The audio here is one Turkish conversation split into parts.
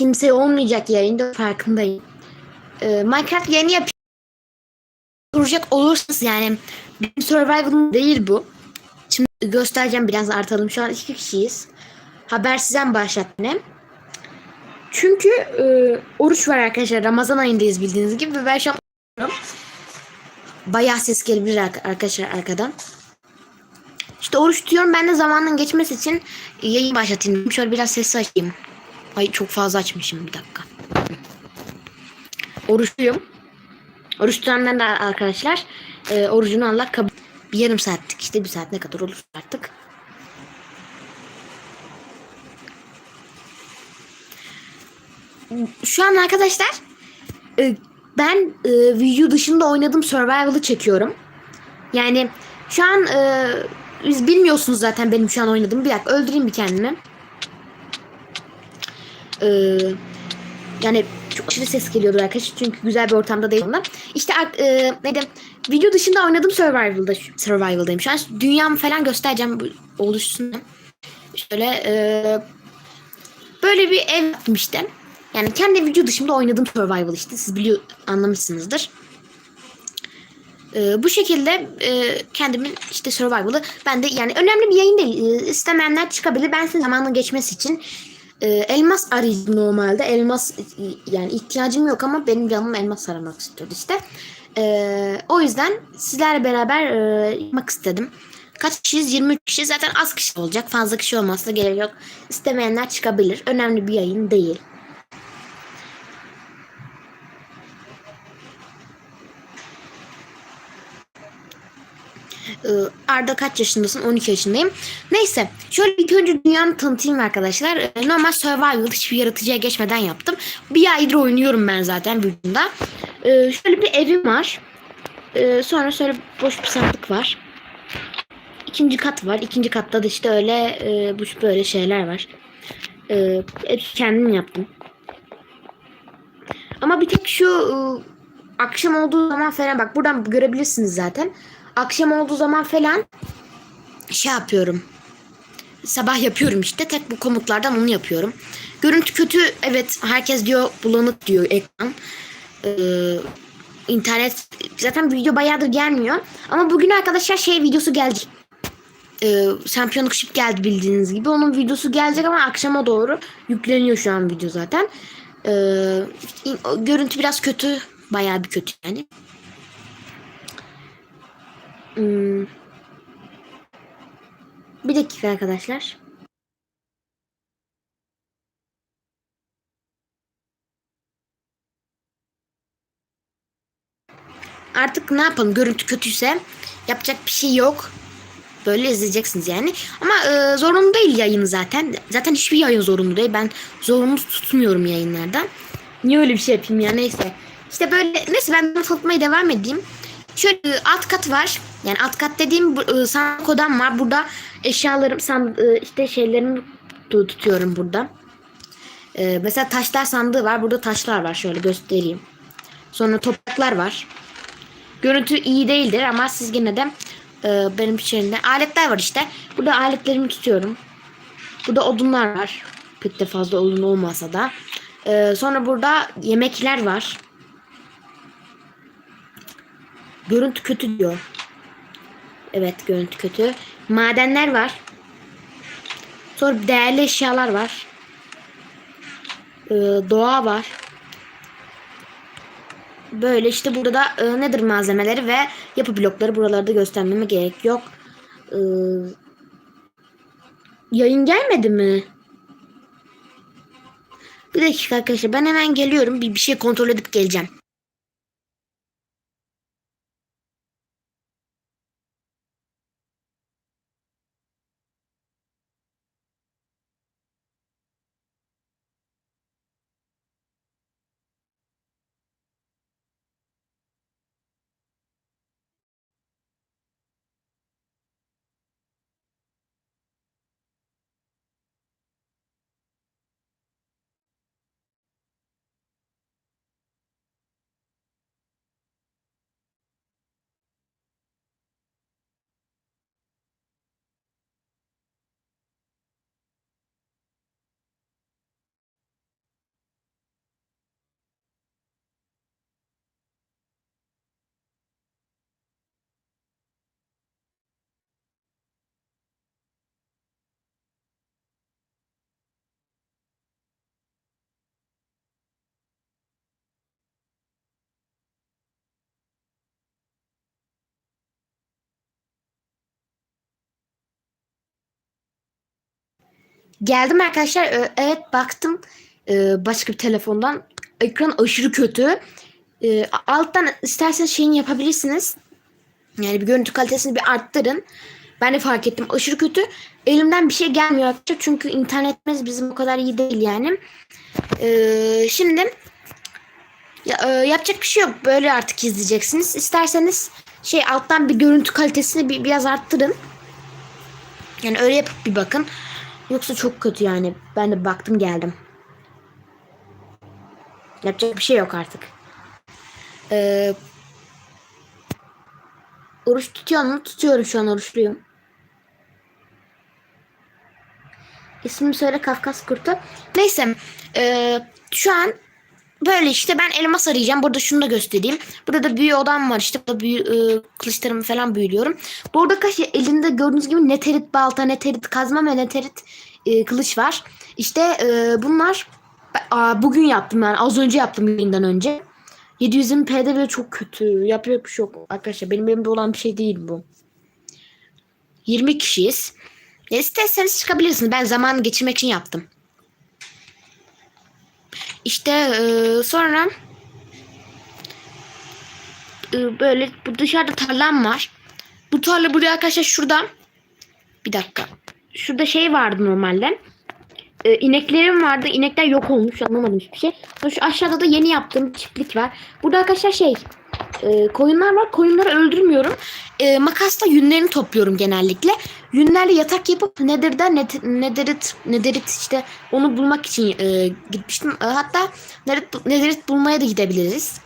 kimse olmayacak yayında farkındayım. Ee, Minecraft yayını yapacak kuracak olursanız yani benim survival'ım değil bu. Şimdi göstereceğim biraz artalım. Şu an iki kişiyiz. Haber sizden başlattım. Çünkü e, oruç var arkadaşlar. Ramazan ayındayız bildiğiniz gibi. Ve ben şu an. Bayağı ses gelebilir ar- arkadaşlar arkadan. İşte oruç tutuyorum. Ben de zamanın geçmesi için yayın başlatayım. Şöyle biraz sesi açayım. Ay çok fazla açmışım bir dakika. Oruçluyum. Oruç tutanlar da arkadaşlar e, orucunu Allah kabul bir yarım saatlik işte bir saat ne kadar olur artık. Şu an arkadaşlar e, ben e, video dışında oynadığım Survival'ı çekiyorum. Yani şu an e, biz bilmiyorsunuz zaten benim şu an oynadığımı. Bir dakika öldüreyim bir kendimi. Eee yani çok aşırı ses geliyordu arkadaşlar çünkü güzel bir ortamda değil. İşte e, neydi? Video dışında oynadığım Survival'da Survival'dayım. Şu an dünyamı falan göstereceğim bu oluşsun. Şöyle e, böyle bir ev yaptım işte. Yani kendi video dışında oynadığım Survival işte. Siz biliyor anlamışsınızdır. E, bu şekilde e, kendimin işte Survival'ı ben de yani önemli bir yayın değil. E, istemeyenler çıkabilir. Ben sizin zamanın geçmesi için e, elmas arayacağım normalde. Elmas yani ihtiyacım yok ama benim canım elmas aramak istiyordu işte. E, o yüzden sizlerle beraber e, yapmak istedim. Kaç kişiyiz? 23 kişi. Zaten az kişi olacak. Fazla kişi olmasına gerek yok. İstemeyenler çıkabilir. Önemli bir yayın değil. Arda kaç yaşındasın? 12 yaşındayım. Neyse. Şöyle ilk önce dünyamı tanıtayım arkadaşlar. Ee, Normal survival hiçbir yaratıcıya geçmeden yaptım. Bir aydır oynuyorum ben zaten videomda. Ee, şöyle bir evim var. Ee, sonra şöyle boş bir sandık var. İkinci kat var. İkinci katta da işte öyle e, bu böyle şeyler var. Ee, hep kendim yaptım. Ama bir tek şu e, akşam olduğu zaman falan bak buradan görebilirsiniz zaten. Akşam olduğu zaman falan şey yapıyorum. Sabah yapıyorum işte. Tek bu komutlardan onu yapıyorum. Görüntü kötü. Evet herkes diyor bulanık diyor ekran. Ee, internet zaten video bayağıdır gelmiyor. Ama bugün arkadaşlar şey videosu gelecek. Ee, şampiyonluk şip geldi bildiğiniz gibi. Onun videosu gelecek ama akşama doğru yükleniyor şu an video zaten. Ee, görüntü biraz kötü. Bayağı bir kötü yani. Hmm. Bir dakika arkadaşlar. Artık ne yapalım? Görüntü kötüyse yapacak bir şey yok. Böyle izleyeceksiniz yani. Ama e, zorunlu değil yayın zaten. Zaten hiçbir yayın zorunlu değil. Ben zorunlu tutmuyorum yayınlardan. Niye öyle bir şey yapayım ya neyse. İşte böyle neyse ben tanıtmaya devam edeyim. Şöyle e, alt kat var. Yani alt kat dediğim e, sandık odam var. Burada eşyalarım san, e, işte şeylerimi tu- tutuyorum burada. Mesela taşlar sandığı var. Burada taşlar var. Şöyle göstereyim. Sonra topraklar var. Görüntü iyi değildir ama siz yine de benim şeyimde aletler var işte. Burada aletlerimi tutuyorum. Burada odunlar var. Pek de fazla odun olmasa da. Sonra burada yemekler var. Görüntü kötü diyor. Evet görüntü kötü. Madenler var. Sonra değerli eşyalar var. Ee, doğa var. Böyle işte burada da e, nedir malzemeleri ve yapı blokları buralarda göstermeme gerek yok. Ee, yayın gelmedi mi? Bir dakika arkadaşlar ben hemen geliyorum. Bir, bir şey kontrol edip geleceğim. Geldim arkadaşlar. Ee, Evet baktım. Ee, Başka bir telefondan. Ekran aşırı kötü. Ee, Alttan isterseniz şeyini yapabilirsiniz. Yani bir görüntü kalitesini bir arttırın. Ben de fark ettim. Aşırı kötü. Elimden bir şey gelmiyor arkadaşlar. Çünkü internetimiz bizim o kadar iyi değil yani. Şimdi ya, e, yapacak bir şey yok. Böyle artık izleyeceksiniz. İsterseniz şey alttan bir görüntü kalitesini bir, biraz arttırın. Yani öyle yapıp bir bakın. Yoksa çok kötü yani. Ben de baktım geldim. Yapacak bir şey yok artık. Ee, oruç tutuyor mu? Tutuyorum şu an oruçluyum. İsmini söyle Kafkas Kurtu. Neyse. ee, şu an böyle işte ben elmas arayacağım. Burada şunu da göstereyim. Burada da büyü odam var işte. Burada büyü, e, kılıçlarımı falan büyülüyorum. Burada kaç elinde gördüğünüz gibi neterit balta, neterit kazma ve neterit e, kılıç var. İşte e, bunlar aa, bugün yaptım yani az önce yaptım yayından önce. 720p'de bile çok kötü. Yapacak bir şey yok arkadaşlar. Benim elimde olan bir şey değil bu. 20 kişiyiz. Ya isterseniz çıkabilirsiniz. Ben zaman geçirmek için yaptım. İşte e, sonra e, böyle bu dışarıda tarlam var. Bu tarla buraya arkadaşlar şurada bir dakika. Şurada şey vardı normalde. E, ineklerim vardı. İnekler yok olmuş. Anlamadım hiçbir şey. Sonra Şu aşağıda da yeni yaptığım çiftlik var. Burada arkadaşlar şey e, koyunlar var. Koyunları öldürmüyorum. E, makasla yünlerini topluyorum genellikle. Yünlerle yatak yapıp Nether'da net, Netherit, Netherit işte onu bulmak için e, gitmiştim. E, hatta Netherit, Netherit bulmaya da gidebiliriz.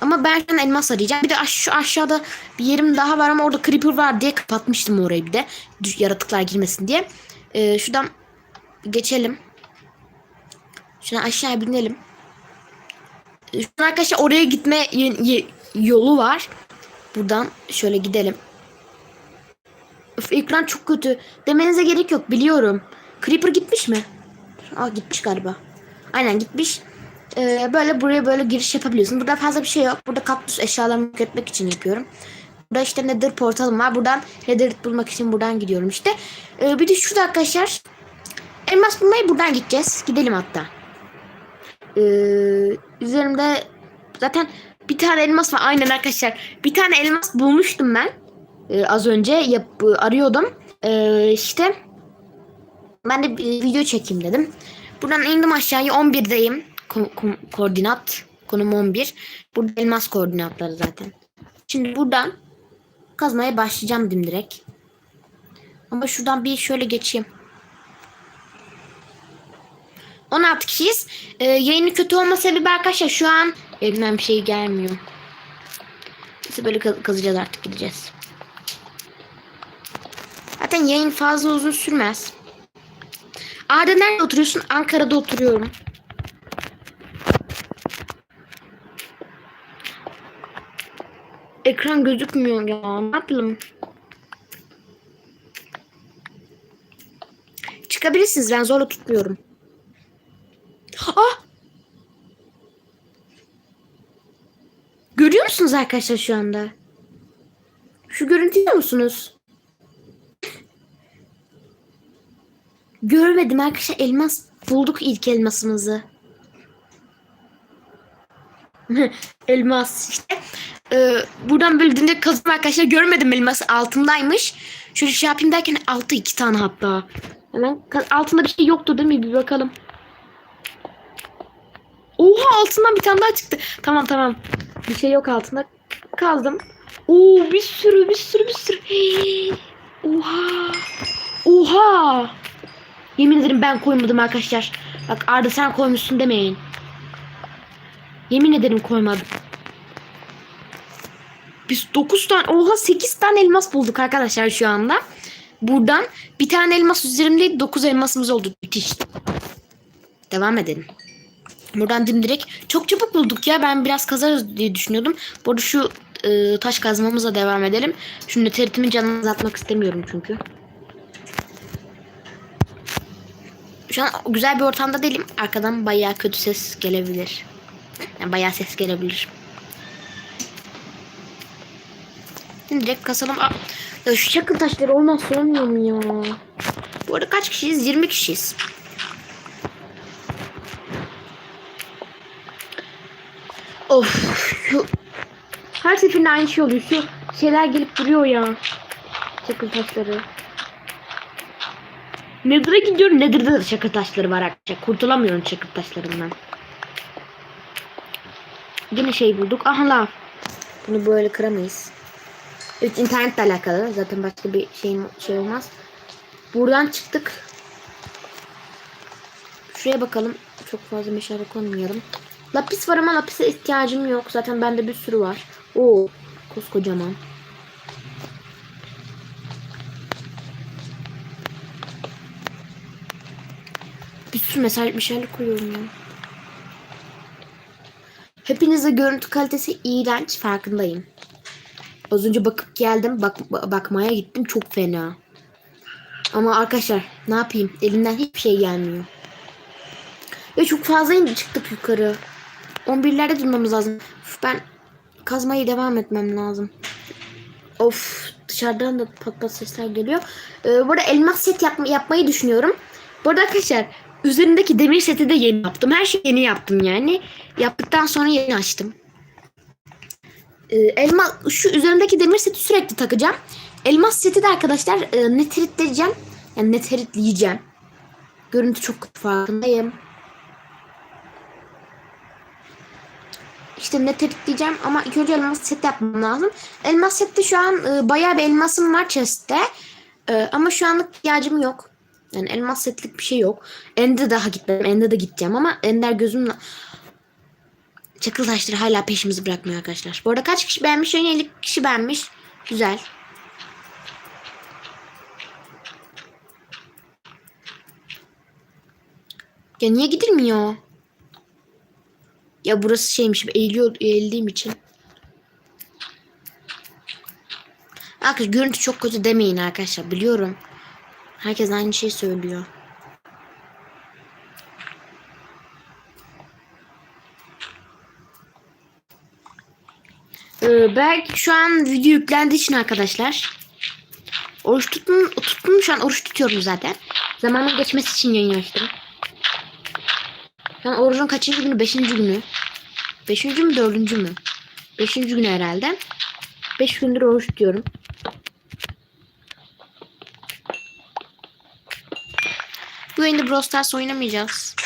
Ama ben şu elmas arayacağım. Bir de aş- şu aşağıda bir yerim daha var ama orada creeper var diye kapatmıştım orayı bir de. Yaratıklar girmesin diye. E, şuradan geçelim. Şuna aşağıya binelim. E, Şu arkadaşlar oraya gitme yolu var. Buradan şöyle gidelim. Öf, ekran çok kötü. Demenize gerek yok biliyorum. Creeper gitmiş mi? Aa gitmiş galiba. Aynen gitmiş. Ee, böyle buraya böyle giriş yapabiliyorsun. Burada fazla bir şey yok. Burada kaktüs eşyalarımı yok için yapıyorum. Burada işte nether portalım var. Buradan nether bulmak için buradan gidiyorum işte. Ee, bir de şurada arkadaşlar elmas bulmaya buradan gideceğiz. Gidelim hatta. Ee, üzerimde zaten bir tane elmas var. Aynen arkadaşlar. Bir tane elmas bulmuştum ben. Ee, az önce yap, arıyordum. Ee, işte ben de bir video çekeyim dedim. Buradan indim aşağıya 11'deyim. Ko- ko- koordinat. Konum 11. Burada elmas koordinatları zaten. Şimdi buradan kazmaya başlayacağım dimdirek. Ama şuradan bir şöyle geçeyim. 16 kişiyiz. Ee, yayını kötü olma sebebi arkadaşlar şu an elimden bir şey gelmiyor. Neyse böyle kaz- kazacağız artık gideceğiz. Zaten yayın fazla uzun sürmez. Arda nerede oturuyorsun? Ankara'da oturuyorum. Ekran gözükmüyor ya. Ne yapalım? Çıkabilirsiniz. Ben zorla tutmuyorum. Ah! Görüyor musunuz arkadaşlar şu anda? Şu görüntüyü musunuz? Görmedim arkadaşlar elmas bulduk ilk elmasımızı. elmas işte. Ee, buradan böyle dinde kazım arkadaşlar görmedim elması altındaymış. Şöyle şey yapayım derken altı iki tane hatta. Hemen altında bir şey yoktu değil mi bir bakalım. Oha altından bir tane daha çıktı. Tamam tamam. Bir şey yok altında. Kaldım. Oo bir sürü bir sürü bir sürü. Hey. Oha. Oha. Yemin ederim ben koymadım arkadaşlar. Bak Arda sen koymuşsun demeyin. Yemin ederim koymadım. Biz 9 tane oha 8 tane elmas bulduk arkadaşlar şu anda. Buradan bir tane elmas üzerimdeydi 9 elmasımız oldu. Müthiş. Devam edelim. Buradan dimdirek çok çabuk bulduk ya. Ben biraz kazarız diye düşünüyordum. Bu arada şu e, taş kazmamıza devam edelim. Şu neteritimin canını azaltmak istemiyorum çünkü. Şu an güzel bir ortamda değilim. Arkadan bayağı kötü ses gelebilir. Yani bayağı ses gelebilir. Şimdi direkt kasalım. Aa, ya şu çakıl taşları olmaz mu ya? Bu arada kaç kişiyiz? 20 kişiyiz. Of şu her seferinde aynı şey oluyor. Şu şeyler gelip duruyor ya. Çakıl taşları. Nether'a gidiyorum. Nether'da da çakıl taşları var arkadaşlar. Kurtulamıyorum çakıl taşlarından. Yine şey bulduk. Aha lav. Bunu böyle kıramayız. Evet internetle alakalı. Zaten başka bir şey, şey olmaz. Buradan çıktık. Şuraya bakalım. Çok fazla meşale koymayalım. Lapis var ama lapise ihtiyacım yok. Zaten bende bir sürü var. Oo, koskocaman. Sürü mesaj meşale koyuyorum ya. Hepinize görüntü kalitesi iğrenç farkındayım. Az önce bakıp geldim. Bak bakmaya gittim çok fena. Ama arkadaşlar ne yapayım? Elimden hiçbir şey gelmiyor. Ve çok fazla indi çıktık yukarı. 11'lerde durmamız lazım. Üf, ben kazmayı devam etmem lazım. Of dışarıdan da pat pat sesler geliyor. Ee, burada elmas set yapma, yapmayı düşünüyorum. Bu arada arkadaşlar üzerindeki demir seti de yeni yaptım. Her şeyi yeni yaptım yani. Yaptıktan sonra yeni açtım. Ee, elma şu üzerindeki demir seti sürekli takacağım. Elmas seti de arkadaşlar e, netiritleyeceğim. Yani netiritleyeceğim. Görüntü çok kötü farkındayım. İşte netiritleyeceğim ama ilk önce elmas set yapmam lazım. Elmas sette şu an e, bayağı bir elmasım var chest'te. E, ama şu anlık ihtiyacım yok. Yani elmas setlik bir şey yok. Ende daha gitmedim. Ende de gideceğim ama Ender gözümle Çakıl taşları hala peşimizi bırakmıyor arkadaşlar. Bu arada kaç kişi beğenmiş? Yine 50 kişi beğenmiş. Güzel. Ya niye gidilmiyor? Ya burası şeymiş. Eğiliyor, eğildiğim için. Arkadaşlar görüntü çok kötü demeyin arkadaşlar. Biliyorum. Herkes aynı şeyi söylüyor. Ee, belki şu an video yüklendiği için arkadaşlar. Oruç tuttum, tuttum şu an oruç tutuyorum zaten. Zamanın geçmesi için yayın açtım. Şu an orucun kaçıncı günü? Beşinci günü. Beşinci mü dördüncü mü? Beşinci günü herhalde. Beş gündür oruç tutuyorum. Oyunda Brawl Stars oynamayacağız.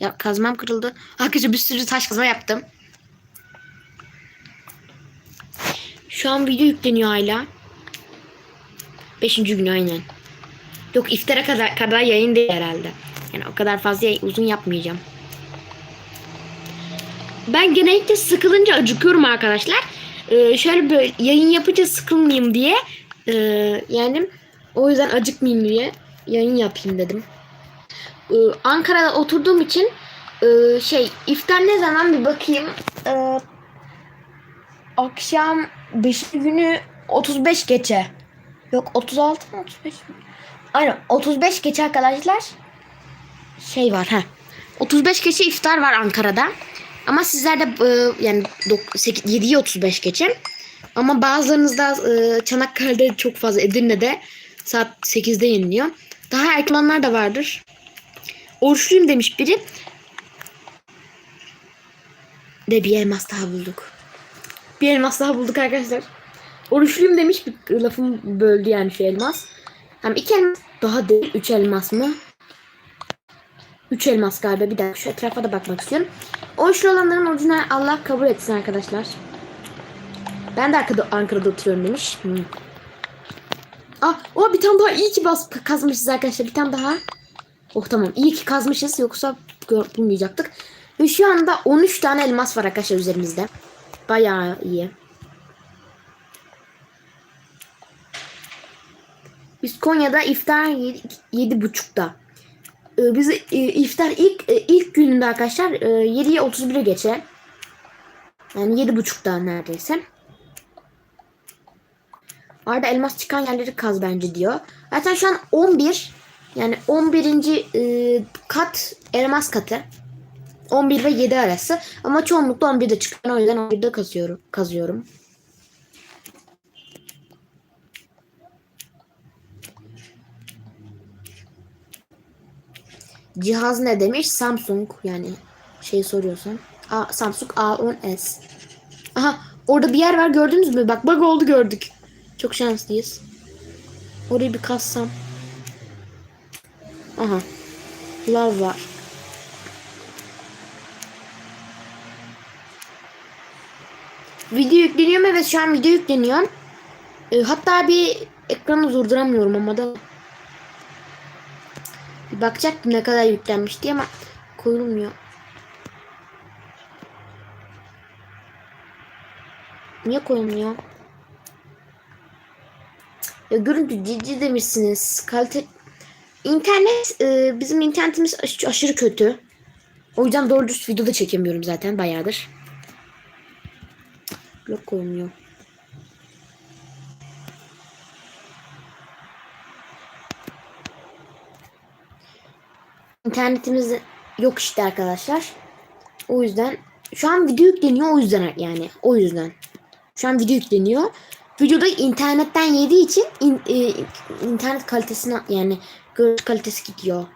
Ya kazmam kırıldı. Arkadaşlar bir sürü taş kazma yaptım. Şu an video yükleniyor hala. Beşinci gün aynen. Yok iftara kadar, kadar yayın değil herhalde. Yani o kadar fazla uzun yapmayacağım. Ben genellikle sıkılınca acıkıyorum arkadaşlar. Ee, şöyle böyle yayın yapınca sıkılmayayım diye. ee, yani o yüzden acıkmayayım diye yayın yapayım dedim. Ee, Ankara'da oturduğum için ee, şey iftar ne zaman bir bakayım. Ee, akşam 5. günü 35 geçe. Yok 36 mı 35 mi? Aynen 35 geçe arkadaşlar. Şey var ha. 35 geçe iftar var Ankara'da. Ama sizlerde e, yani 7'ye 35 geçe. Ama bazılarınızda e, Çanakkale'de çok fazla Edirne'de saat 8'de yeniliyor. Daha erken olanlar da vardır. Oruçluyum demiş biri. De bir elmas daha bulduk. Bir elmas daha bulduk arkadaşlar. Oruçluyum demiş bir lafım böldü yani şu elmas. Hem iki elmas daha değil. Üç elmas mı? Üç elmas galiba. Bir dakika şu etrafa da bakmak istiyorum. Oruçlu olanların orucunu Allah kabul etsin arkadaşlar. Ben de arkada, Ankara'da oturuyorum demiş. Hmm. Ah, o bir tane daha iyi ki bas kazmışız arkadaşlar. Bir tane daha. Oh tamam. İyi ki kazmışız. Yoksa bulmayacaktık. Şu anda 13 tane elmas var arkadaşlar üzerimizde. Bayağı iyi. Biz Konya'da iftar yedi, yedi buçukta. Ee, biz e, iftar ilk e, ilk gününde arkadaşlar e, 7'ye 31'e geçe. Yani yedi buçukta neredeyse. Arada elmas çıkan yerleri kaz bence diyor. Zaten şu an 11 yani 11. E, kat elmas katı. 11 ve 7 arası. Ama çoğunlukla 11'de çıkıyor. O yüzden 11'de kazıyorum. kazıyorum. Cihaz ne demiş? Samsung yani şey soruyorsan. A, Samsung A10s. Aha orada bir yer var gördünüz mü? Bak bug oldu gördük. Çok şanslıyız. Orayı bir kassam. Aha. Lav var. Video yükleniyor mu? Evet şu an video yükleniyor. E, hatta bir ekranı durduramıyorum ama da. Bir bakacaktım ne kadar yüklenmiş diye ama koyulmuyor. Niye koyulmuyor? Ya görüntü cici demişsiniz. Kalite İnternet e, bizim internetimiz aş- aşırı kötü. O yüzden doğru düz video da çekemiyorum zaten bayağıdır. Yok koymuyor. İnternetimiz yok işte arkadaşlar. O yüzden şu an video yükleniyor o yüzden yani o yüzden. Şu an video yükleniyor. Videoda internetten yediği için in- e, internet kalitesine yani görüntü kalitesi gidiyor.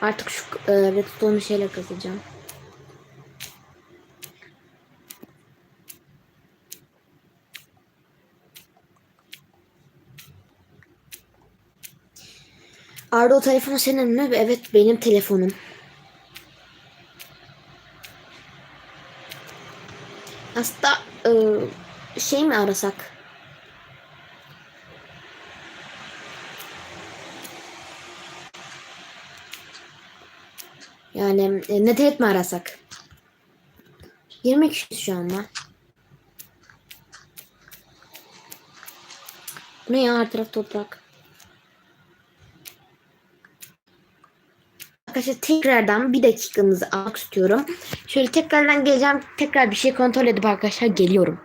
Artık şu e, redstone'u şeyle kazacağım. Arda o telefon senin mi? Evet benim telefonum. Aslında e, şey mi arasak? Yani e, net mi arasak? 20 kişi şu anda. Bu ne ya her taraf toprak. Arkadaşlar tekrardan bir dakikanızı almak istiyorum. Şöyle tekrardan geleceğim. Tekrar bir şey kontrol edip arkadaşlar geliyorum.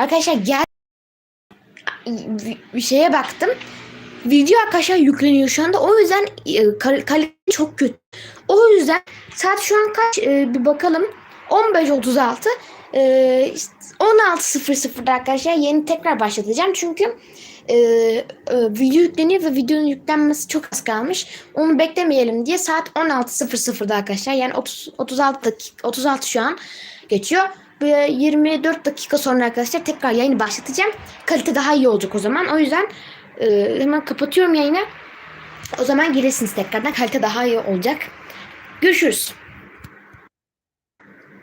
Arkadaşlar gel bir şeye baktım. Video arkadaşlar yükleniyor şu anda. O yüzden e, kal- kalite çok kötü. O yüzden saat şu an kaç E, bir bakalım. 15.36 e, işte 16.00'da arkadaşlar yeni tekrar başlatacağım. Çünkü e, e, video yükleniyor ve videonun yüklenmesi çok az kalmış. Onu beklemeyelim diye saat 16.00'da arkadaşlar. Yani 30, 36 dakika 36 şu an geçiyor. Ve 24 dakika sonra arkadaşlar tekrar yayını başlatacağım. Kalite daha iyi olacak o zaman. O yüzden e, hemen kapatıyorum yayını. O zaman gelirsiniz tekrardan. Kalite daha iyi olacak. Görüşürüz.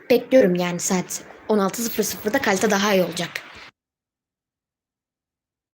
Bekliyorum yani saat 16.00'da kalite daha iyi olacak.